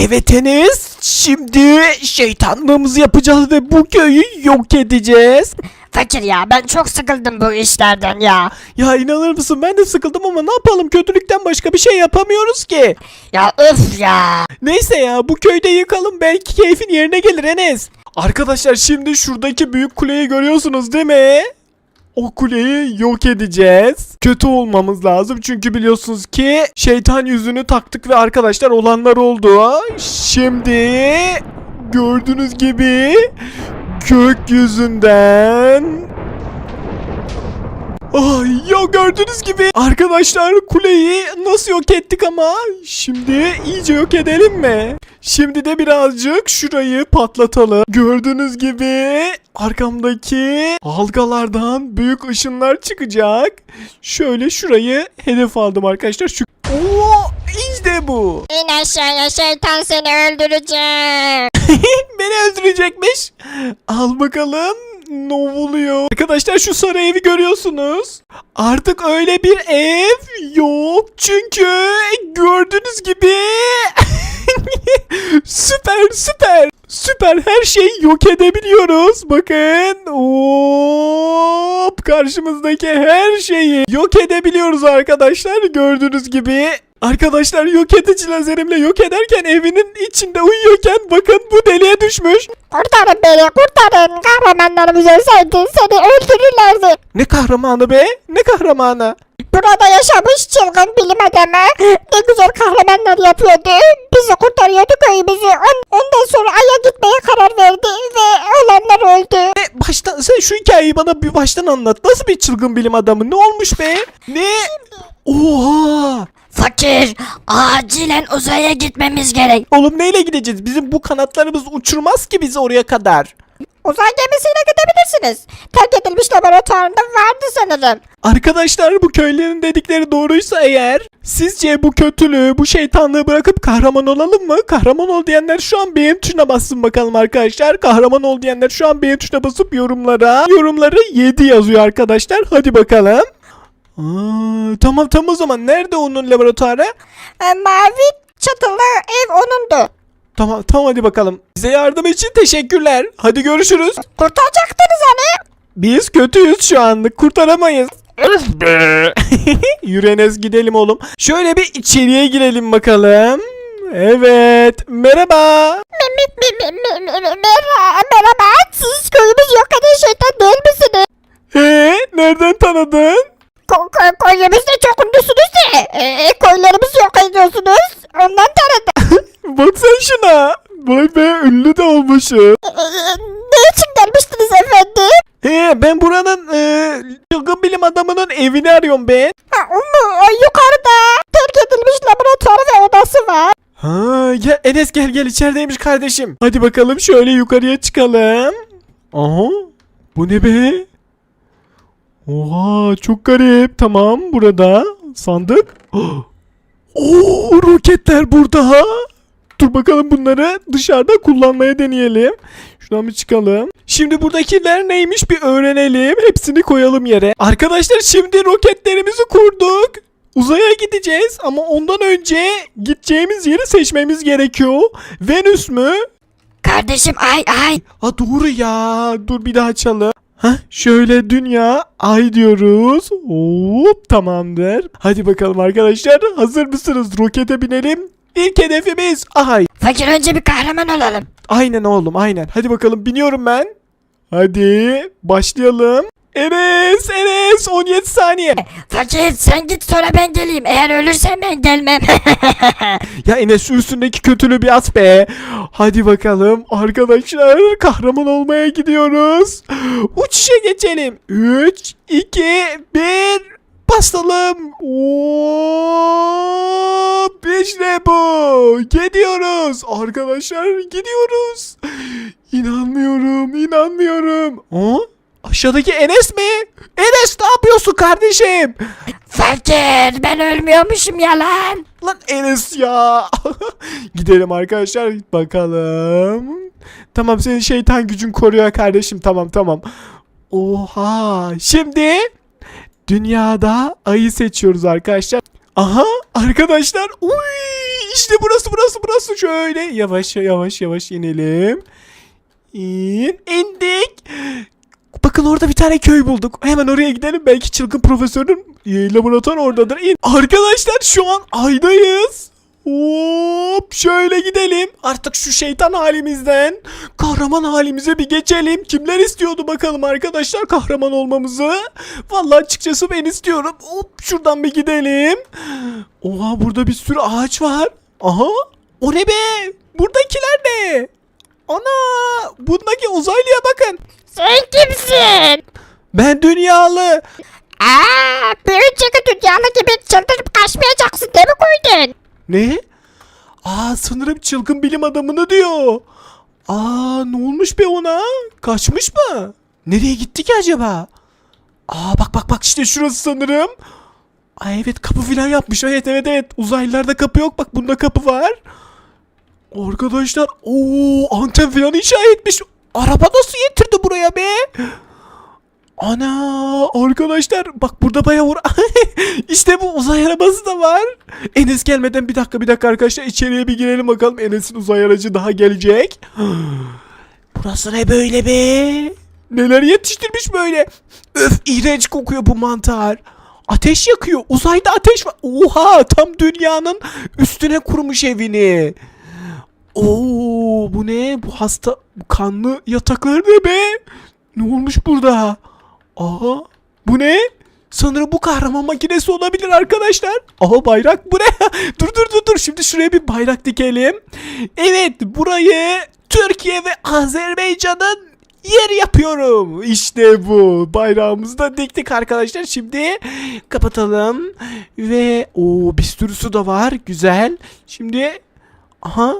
Evet Enes. Şimdi şeytanlığımızı yapacağız ve bu köyü yok edeceğiz. Fakir ya ben çok sıkıldım bu işlerden ya. Ya inanır mısın ben de sıkıldım ama ne yapalım kötülükten başka bir şey yapamıyoruz ki. Ya öf ya. Neyse ya bu köyde yıkalım belki keyfin yerine gelir Enes. Arkadaşlar şimdi şuradaki büyük kuleyi görüyorsunuz değil mi? O kuleyi yok edeceğiz. Kötü olmamız lazım çünkü biliyorsunuz ki şeytan yüzünü taktık ve arkadaşlar olanlar oldu. Şimdi gördüğünüz gibi gökyüzünden Ay ya gördüğünüz gibi arkadaşlar kuleyi nasıl yok ettik ama şimdi iyice yok edelim mi? Şimdi de birazcık şurayı patlatalım. Gördüğünüz gibi arkamdaki halkalardan büyük ışınlar çıkacak. Şöyle şurayı hedef aldım arkadaşlar. Şu Oo işte bu. İn aşağıya şeytan seni öldürecek. Beni öldürecekmiş. Al bakalım. Ne oluyor? Arkadaşlar şu sarı evi görüyorsunuz. Artık öyle bir ev yok. Çünkü gördüğünüz gibi süper süper süper her şeyi yok edebiliyoruz. Bakın. Hop karşımızdaki her şeyi yok edebiliyoruz arkadaşlar. Gördüğünüz gibi Arkadaşlar yok edici lazerimle yok ederken evinin içinde uyuyorken bakın bu deliğe düşmüş. Kurtarın beni kurtarın. Kahramanlarımız ölseydi seni öldürürlerdi. Ne kahramanı be? Ne kahramanı? Burada yaşamış çılgın bilim adamı ne güzel kahramanlar yapıyordu. Bizi kurtarıyordu köyümüzü. On- Ondan sonra Ay'a gitmeye karar verdi ve ölenler öldü. E, baştan sen şu hikayeyi bana bir baştan anlat. Nasıl bir çılgın bilim adamı? Ne olmuş be? Ne? Oha! Fakir acilen uzaya gitmemiz gerek. Oğlum neyle gideceğiz? Bizim bu kanatlarımız uçurmaz ki bizi oraya kadar. Uzay gemisiyle gidebilirsiniz. Terk edilmiş laboratuvarında vardı sanırım. Arkadaşlar bu köylerin dedikleri doğruysa eğer sizce bu kötülüğü, bu şeytanlığı bırakıp kahraman olalım mı? Kahraman ol diyenler şu an beğen tuşuna bassın bakalım arkadaşlar. Kahraman ol diyenler şu an beğen tuşuna basıp yorumlara. Yorumları 7 yazıyor arkadaşlar. Hadi bakalım. Aa, tamam tamam o zaman. Nerede onun laboratuvarı? E, mavi çatılı ev onundu. Tamam tamam hadi bakalım. Bize yardım için teşekkürler. Hadi görüşürüz. Kurtaracaktınız hani. Biz kötüyüz şu anlık. Kurtaramayız. Öf be. Yürenez gidelim oğlum. Şöyle bir içeriye girelim bakalım. Evet. Merhaba. Merhaba, merhaba. Siz köyümüz yok hani şeytan değil misiniz? He, nereden tanıdın? Ko ko çok ünlüsünüz de. E, köylerimizi yok ediyorsunuz. Ondan tanıdım. Bak sen şuna. Vay be ünlü de olmuşum. E, e, ne için gelmiştiniz efendim? He, ben buranın e, çılgın bilim adamının evini arıyorum ben. Ha, o mu? O yukarıda. Terk edilmiş laboratuvarı ve odası var. Ha, gel Enes gel gel içerideymiş kardeşim. Hadi bakalım şöyle yukarıya çıkalım. Aha. Bu ne be? Oha çok garip. Tamam burada sandık. Oo roketler burada. Dur bakalım bunları dışarıda kullanmaya deneyelim. Şuradan bir çıkalım. Şimdi buradakiler neymiş bir öğrenelim. Hepsini koyalım yere. Arkadaşlar şimdi roketlerimizi kurduk. Uzaya gideceğiz ama ondan önce gideceğimiz yeri seçmemiz gerekiyor. Venüs mü? Kardeşim ay ay. Ha doğru ya. Dur bir daha açalım. Şöyle dünya ay diyoruz. Hop tamamdır. Hadi bakalım arkadaşlar. Hazır mısınız? Rokete binelim. İlk hedefimiz ay. Fakir önce bir kahraman olalım. Aynen oğlum aynen. Hadi bakalım biniyorum ben. Hadi başlayalım. Enes Enes 17 saniye. Fakir sen git sonra ben geleyim. Eğer ölürsen ben gelmem. Ya Enes şu üstündeki kötülüğü bir at be. Hadi bakalım arkadaşlar kahraman olmaya gidiyoruz. Uçuşa geçelim. 3, 2, 1 basalım. Hop işte bu. Gidiyoruz. Arkadaşlar gidiyoruz. İnanmıyorum inanmıyorum. O? Aşağıdaki Enes mi? Enes ne yapıyorsun kardeşim? Fakir ben ölmüyormuşum yalan. Lan Enes ya. Gidelim arkadaşlar bakalım. Tamam senin şeytan gücün koruyor kardeşim tamam tamam. Oha şimdi dünyada ayı seçiyoruz arkadaşlar. Aha arkadaşlar uy işte burası burası burası şöyle yavaş yavaş yavaş inelim. İn, indik. Bakın orada bir tane köy bulduk. Hemen oraya gidelim. Belki çılgın profesörün e, laboratuvar oradadır. İn. Arkadaşlar şu an aydayız. Hop şöyle gidelim. Artık şu şeytan halimizden kahraman halimize bir geçelim. Kimler istiyordu bakalım arkadaşlar kahraman olmamızı? Vallahi açıkçası ben istiyorum. Hop şuradan bir gidelim. Oha burada bir sürü ağaç var. Aha o ne be? Buradakiler ne? Ana bundaki uzaylıya bakın. Sen kimsin? Ben dünyalı. Aa, bir önceki dünyalı gibi çıldırıp kaçmayacaksın değil mi koydun? Ne? Aa sanırım çılgın bilim adamını diyor. Aa ne olmuş be ona? Kaçmış mı? Nereye gitti ki acaba? Aa bak bak bak işte şurası sanırım. Ay evet kapı filan yapmış. Evet evet evet. Uzaylılarda kapı yok. Bak bunda kapı var. Arkadaşlar o anten filan inşa etmiş. Araba nasıl getirdi? Ana arkadaşlar bak burada bayağı uğra... işte bu uzay arabası da var. Enes gelmeden bir dakika bir dakika arkadaşlar içeriye bir girelim bakalım. Enes'in uzay aracı daha gelecek. Burası ne böyle be? Neler yetiştirmiş böyle? Öf iğrenç kokuyor bu mantar. Ateş yakıyor. Uzayda ateş var. Oha tam dünyanın üstüne kurmuş evini. Oo bu ne? Bu hasta kanlı yataklar ne be? Ne olmuş burada? Aha bu ne? Sanırım bu kahraman makinesi olabilir arkadaşlar. Aha bayrak bu ne? dur dur dur dur şimdi şuraya bir bayrak dikelim. Evet burayı Türkiye ve Azerbaycan'ın yer yapıyorum. İşte bu. Bayrağımızı da diktik arkadaşlar. Şimdi kapatalım. Ve o bir sürü su var. Güzel. Şimdi aha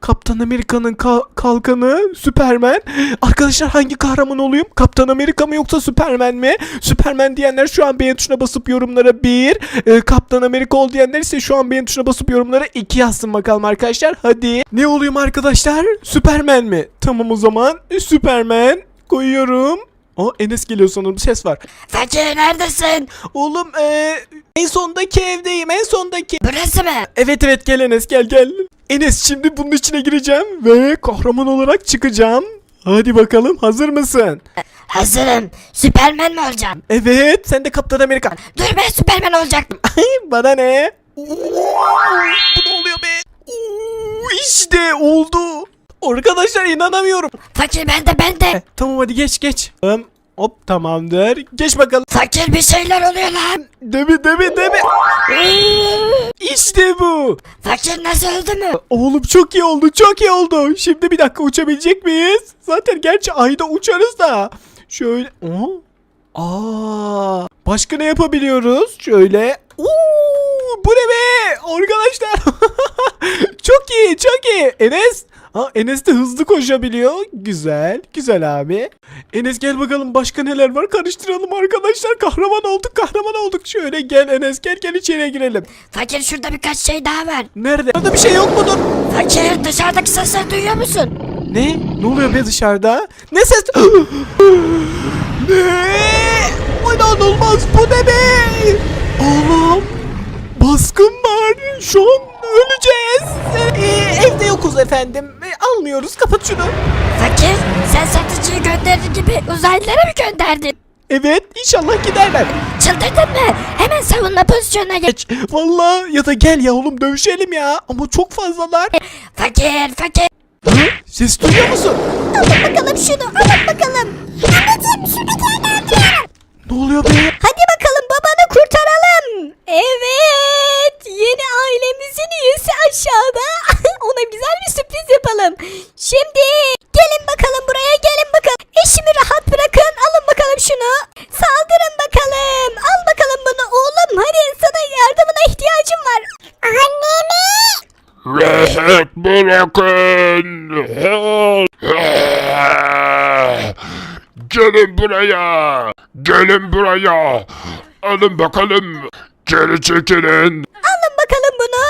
Kaptan Amerika'nın ka- kalkanı Süpermen. Arkadaşlar hangi kahraman olayım? Kaptan Amerika mı yoksa Süpermen mi? Süpermen diyenler şu an beğen tuşuna basıp yorumlara 1. Kaptan Amerika ol diyenler ise şu an beğen tuşuna basıp yorumlara 2 yazsın bakalım arkadaşlar. Hadi. Ne olayım arkadaşlar? Süpermen mi? Tamam o zaman. Süpermen koyuyorum. Aa Enes geliyor sanırım ses var. Fakir neredesin? Oğlum eee en sondaki evdeyim en sondaki. Burası mı? Evet evet gel Enes gel gel. Enes şimdi bunun içine gireceğim ve kahraman olarak çıkacağım. Hadi bakalım hazır mısın? Hazırım. Süpermen mi olacağım? Evet sen de Kaptan Amerika. Dur ben Süpermen olacaktım. Bana ne? Oo, bu ne oluyor be? Oo, işte oldu. Arkadaşlar inanamıyorum. Fakir bende bende. Tamam hadi geç geç. Hım, Hop tamamdır. Geç bakalım. Fakir bir şeyler oluyor lan. Demi demi demi. İşte bu. Fakir nasıl öldü mü? Oğlum çok iyi oldu çok iyi oldu. Şimdi bir dakika uçabilecek miyiz? Zaten gerçi ayda uçarız da. Şöyle. Oo. Aa, başka ne yapabiliyoruz? Şöyle. Oo, bu ne be? Arkadaşlar. çok iyi çok iyi. Enes. Ha, Enes de hızlı koşabiliyor. Güzel. Güzel abi. Enes gel bakalım başka neler var karıştıralım arkadaşlar. Kahraman olduk kahraman olduk. Şöyle gel Enes gel gel içeriye girelim. Fakir şurada birkaç şey daha var. Nerede? Orada bir şey yok mudur? Fakir dışarıdaki sesleri duyuyor musun? Ne? Ne oluyor be dışarıda? Ne ses? ne? İnanılmaz bu ne be? Oğlum baskın var. Şu an öleceğiz. Ee, evde yokuz efendim. Ee, almıyoruz. Kapat şunu. Fakir sen satıcıyı gönderir gibi uzaylılara mı gönderdin? Evet inşallah giderler. Çıldırdın mı? Hemen savunma pozisyonuna geç. Vallahi ya da gel ya oğlum dövüşelim ya. Ama çok fazlalar. Fakir fakir. Hı? Ses duyuyor musun? Alın bakalım şunu alın bakalım. Anneciğim şunu gönderdi. Ne oluyor be? Hadi bakalım babanı kurtaralım. Evet. Yeni ailemizin üyesi aşağıda. Ona güzel bir sürpriz yapalım. Şimdi gelin bakalım buraya gelin bakalım. Eşimi rahat bırakın. Alın bakalım şunu. Saldırın bakalım. Al bakalım bunu oğlum. Hadi sana yardımına ihtiyacım var. Annemi. Rahat bırakın. Gelin buraya. Gelin buraya. Alın bakalım. Geri çekilin. Alın bakalım bunu.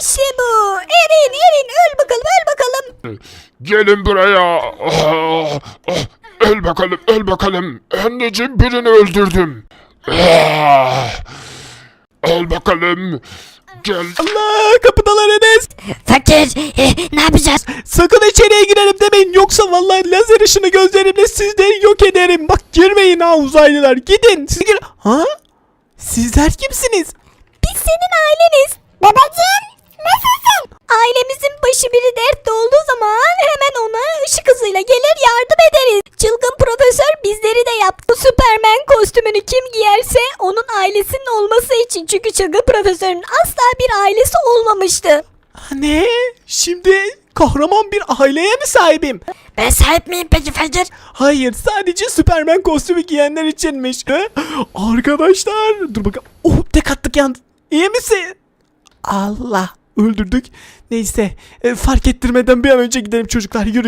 İşte bu. Erin erin öl bakalım öl bakalım. Gelin buraya. Ah, ah, Öl bakalım, öl bakalım. Anneciğim birini öldürdüm. Ah, Öl bakalım. Gel. Allah kapıdalar Enes. Fakir ne yapacağız? Sakın içeriye girelim demeyin yoksa vallahi lazer ışını gözlerimle sizleri yok ederim. Bak girmeyin ha uzaylılar gidin. Siz gir. Ha? Sizler kimsiniz? Biz senin aileniz. Babacığım nasılsın? Ailemizin başı biri dertte olduğu zaman hemen ona ışık hızıyla gelir yardım ederiz. Çılgın profesör bizleri de yaptı. Bu Superman kostümünü kim giyerse onun ailesinin olması için. Çünkü çılgın profesörün asla bir ailesi olmamıştı. Ne? Şimdi kahraman bir aileye mi sahibim? Ben sahip miyim peki Fakir? Hayır sadece Superman kostümü giyenler içinmiş. He? Arkadaşlar dur bakalım. Oh tek attık yalnız. İyi misin? Allah öldürdük. Neyse e, fark ettirmeden bir an önce gidelim çocuklar yürü.